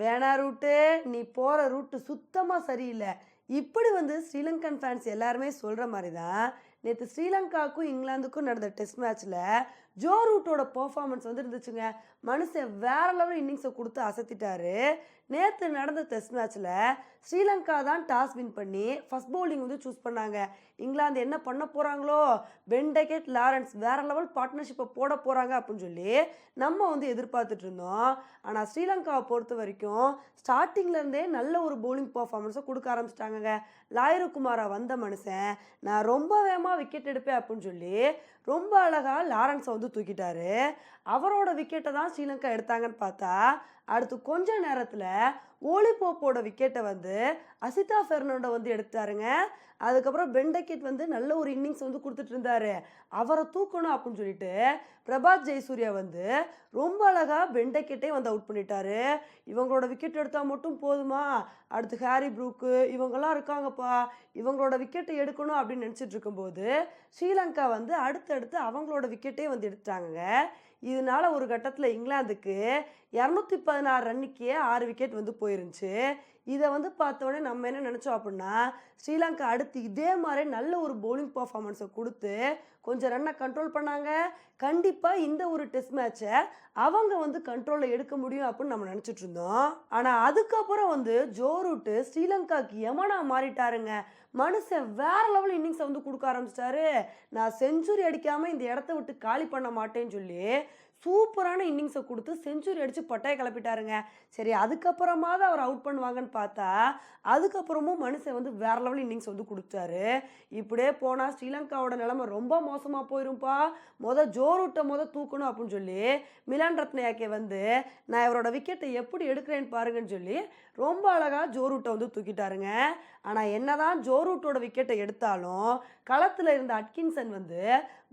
வேணா ரூட்டு நீ போகிற ரூட்டு சுத்தமாக சரியில்லை. இப்படி வந்து ஸ்ரீலங்கன் ஃபேன்ஸ் எல்லாருமே சொல்கிற மாதிரி தான் நேற்று ஸ்ரீலங்காவுக்கும் இங்கிலாந்துக்கும் நடந்த டெஸ்ட் மேட்ச்சில் ஜோ ரூட்டோட பர்ஃபார்மன்ஸ் வந்து இருந்துச்சுங்க மனுஷன் வேற லெவல் இன்னிங்ஸை கொடுத்து அசத்திட்டாரு. நேற்று நடந்த டெஸ்ட் மேட்ச்சில் ஸ்ரீலங்கா தான் டாஸ் வின் பண்ணி ஃபஸ்ட் பவுலிங் வந்து சூஸ் பண்ணாங்க. இங்கிலாந்து என்ன பண்ண போகிறாங்களோ பென்டெகெட் லாரன்ஸ் வேற லெவல் பார்ட்னர்ஷிப்பை போட போகிறாங்க அப்படின்னு சொல்லி நம்ம வந்து எதிர்பார்த்துட்டு இருந்தோம். ஆனால் ஸ்ரீலங்காவை பொறுத்த வரைக்கும் ஸ்டார்டிங்லேருந்தே நல்ல ஒரு பவுலிங் பர்ஃபார்மன்ஸை கொடுக்க ஆரம்பிச்சிட்டாங்கங்க. லாயருக்குமாரா வந்த மனுஷன் நான் ரொம்ப வேகமாக விக்கெட் எடுப்பேன் அப்படின்னு சொல்லி ரொம்ப அழகாக லாரன்ஸை வந்து தூக்கிட்டாரு. அவரோட விக்கெட்டை தான் ஸ்ரீலங்கா எடுத்தாங்கன்னு பார்த்தா அடுத்து கொஞ்ச நேரத்தில் ஓலிபோப்போட விக்கெட்டை வந்து அசிதா ஃபெர்னாண்டோ வந்து எடுத்தாருங்க. அதுக்கப்புறம் பெண்டக்கெட் வந்து நல்ல ஒரு இன்னிங்ஸ் வந்து கொடுத்துட்டு இருந்தாரு. அவரை தூக்கணும் அப்படின்னு சொல்லிட்டு பிரபாத் ஜெயசூர்யா வந்து ரொம்ப அழகாக பெண்டக்கெட்டே வந்து அவுட் பண்ணிட்டாரு. இவங்களோட விக்கெட் எடுத்தால் மட்டும் போதுமா? அடுத்து ஹாரி ப்ரூக்கு இவங்கெல்லாம் இருக்காங்கப்பா. இவங்களோட விக்கெட்டை எடுக்கணும் அப்படின்னு நினச்சிட்டு இருக்கும்போது ஸ்ரீலங்கா வந்து அடுத்தடுத்து அவங்களோட விக்கெட்டே வந்து எடுத்துட்டாங்க இதனால ஒரு கட்டத்தில் இங்கிலாந்துக்கு இரநூத்தி பதினாறு ரன்னுக்கே ஆறு விக்கெட் வந்து போயிருந்துச்சு. இதை வந்து பார்த்த நம்ம என்ன நினச்சோம் அப்படின்னா ஸ்ரீலங்கா அடுத்து இதே மாதிரி நல்ல ஒரு பவுலிங் பர்ஃபார்மன்ஸை கொடுத்து கொஞ்சம் ரன்னை கண்ட்ரோல் பண்ணாங்க. கண்டிப்பாக இந்த ஒரு டெஸ்ட் மேட்ச்சை அவங்க வந்து கண்ட்ரோலில் எடுக்க முடியும் அப்படின்னு நம்ம நினச்சிட்டு இருந்தோம். ஆனால் அதுக்கப்புறம் வந்து ஜோரூட்டு ஸ்ரீலங்காக்கு யமனா மாறிட்டாருங்க. மனுஷன் வேற லெவல் இன்னிங்ஸை வந்து கொடுக்க ஆரம்பிச்சிட்டாரு. நான் செஞ்சுரி அடிக்காமல் இந்த இடத்த விட்டு காலி பண்ண மாட்டேன்னு சொல்லி சூப்பரான இன்னிங்ஸை கொடுத்து செஞ்சுரி அடித்து பட்டையை கிளப்பிட்டாருங்க. சரி அதுக்கப்புறமா தான் அவர் அவுட் பண்ணுவாங்கன்னு பார்த்தா அதுக்கப்புறமும் மனுஷன் வந்து வேற லெவல் இன்னிங்ஸ் வந்து கொடுத்தாரு இப்படியே போனால் ஸ்ரீலங்காவோட நிலைமை ரொம்ப மோசமாக போயிரும்ப்பா மொதல் ஜோரூட்டை மொதல் தூக்கணும் அப்படின்னு சொல்லி மிலான் ரத்னயாக்கே வந்து நான் இவரோட விக்கெட்டை எப்படி எடுக்கிறேன்னு பாருங்கன்னு சொல்லி ரொம்ப அழகாக ஜோரூட்டை வந்து தூக்கிட்டாருங்க. ஆனால் என்னதான் ஜோரூட்டோட விக்கெட்டை எடுத்தாலும் களத்தில் இருந்த அட்கின்சன் வந்து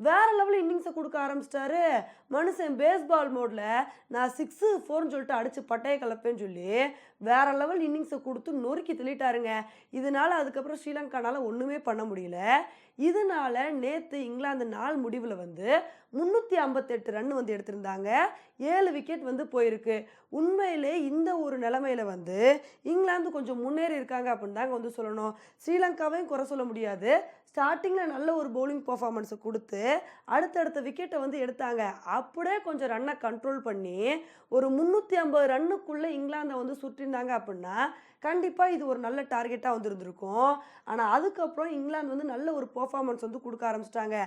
வேற லெவல் இன்னிங்ஸை கொடுக்க ஆரம்பிச்சிட்டாரு. மனுஷன் பேஸ்பால் மோடில் நான் சிக்ஸு ஃபோர்னு சொல்லிட்டு அடித்து பட்டையை கலப்பேன்னு சொல்லி வேற லெவல் இன்னிங்ஸை கொடுத்து நொறுக்கி தள்ளிட்டாருங்க இதனால் அதுக்கப்புறம் ஸ்ரீலங்கானால் ஒன்றுமே பண்ண முடியல. இதனால் நேற்று இங்கிலாந்து நாள் முடிவில் வந்து முந்நூற்றி ஐம்பத்தெட்டு ரன் வந்து எடுத்திருந்தாங்க. ஏழு விக்கெட் வந்து போயிருக்கு. உண்மையிலே இந்த ஒரு நிலமையில வந்து இங்கிலாந்து கொஞ்சம் முன்னேறி இருக்காங்க அப்படின்னு தாங்க வந்து சொல்லணும். ஸ்ரீலங்காவையும் குறை சொல்ல முடியாது. ஸ்டார்டிங்கில் நல்ல ஒரு பவுலிங் பர்ஃபார்மன்ஸை கொடுத்து அடுத்தடுத்த விக்கெட்டை வந்து எடுத்தாங்க. அப்படியே கொஞ்சம் ரன்னை கண்ட்ரோல் பண்ணி ஒரு முந்நூற்றி ஐம்பது ரன்னுக்குள்ளே இங்கிலாந்தை வந்து சுற்றிருந்தாங்க அப்படின்னா கண்டிப்பாக இது ஒரு நல்ல டார்கெட்டாக வந்து இருந்திருக்கும் ஆனால் அதுக்கப்புறம் இங்கிலாந்து வந்து நல்ல ஒரு பர்ஃபார்மன்ஸ் வந்து கொடுக்க ஆரம்பிச்சிட்டாங்க.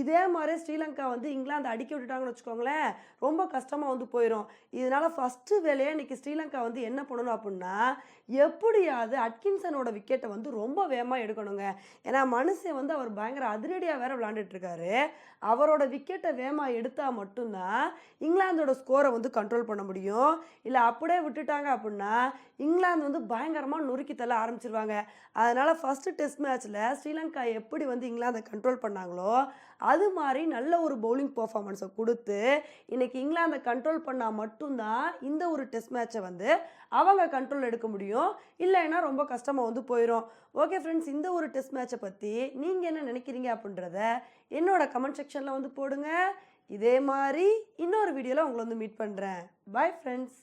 இதே மாதிரி ஸ்ரீலங்கா வந்து இங்கிலாந்து அடிக்க விட்டுட்டாங்கன்னு வச்சுக்கோங்களேன் ரொம்ப கஷ்டமாக வந்து போயிடும் இதனால ஃபஸ்ட்டு வேலையை இன்றைக்கி ஸ்ரீலங்கா வந்து என்ன பண்ணணும் அப்படின்னா எப்படியாவது அட்கின்சனோட விக்கெட்டை வந்து ரொம்ப வேகமாக எடுக்கணுங்க. ஏன்னா மனுஷன் வந்து அவர் பயங்கர அதிரடியாக வேற விளாண்டுட்டு இருக்காரு. அவரோட விக்கெட்டை வேகமாக எடுத்தால் மட்டும்தான் இங்கிலாந்தோட ஸ்கோரை வந்து கண்ட்ரோல் பண்ண முடியும். இல்லை அப்படியே விட்டுட்டாங்க அப்படின்னா இங்கிலாந்து வந்து பயங்கரமாக நொறுக்கி தள்ள ஆரம்பிச்சிருவாங்க. அதனால் ஃபஸ்ட்டு டெஸ்ட் மேட்ச்சில் ஸ்ரீலங்கா எப்படி வந்து இங்கிலாந்தை கண்ட்ரோல் பண்ணாங்களோ அது மாதிரி நல்ல ஒரு பவுலிங் பர்ஃபார்மன்ஸை கொடுத்து இன்றைக்கி இங்கிலாந்தை கண்ட்ரோல் பண்ணால் மட்டும்தான் இந்த ஒரு டெஸ்ட் மேட்ச்சை வந்து அவங்க கண்ட்ரோல் எடுக்க முடியும். இல்லைன்னா ரொம்ப கஷ்டமாக வந்து போயிடும் ஓகே ஃப்ரெண்ட்ஸ் இந்த ஒரு டெஸ்ட் மேட்சை பற்றி நீங்கள் என்ன நினைக்கிறீங்க அப்படின்றத என்னோட கமெண்ட் செக்ஷனில் வந்து போடுங்க. இதே மாதிரி இன்னொரு வீடியோவில் உங்களை வந்து மீட் பண்ணுறேன் பாய் ஃப்ரெண்ட்ஸ்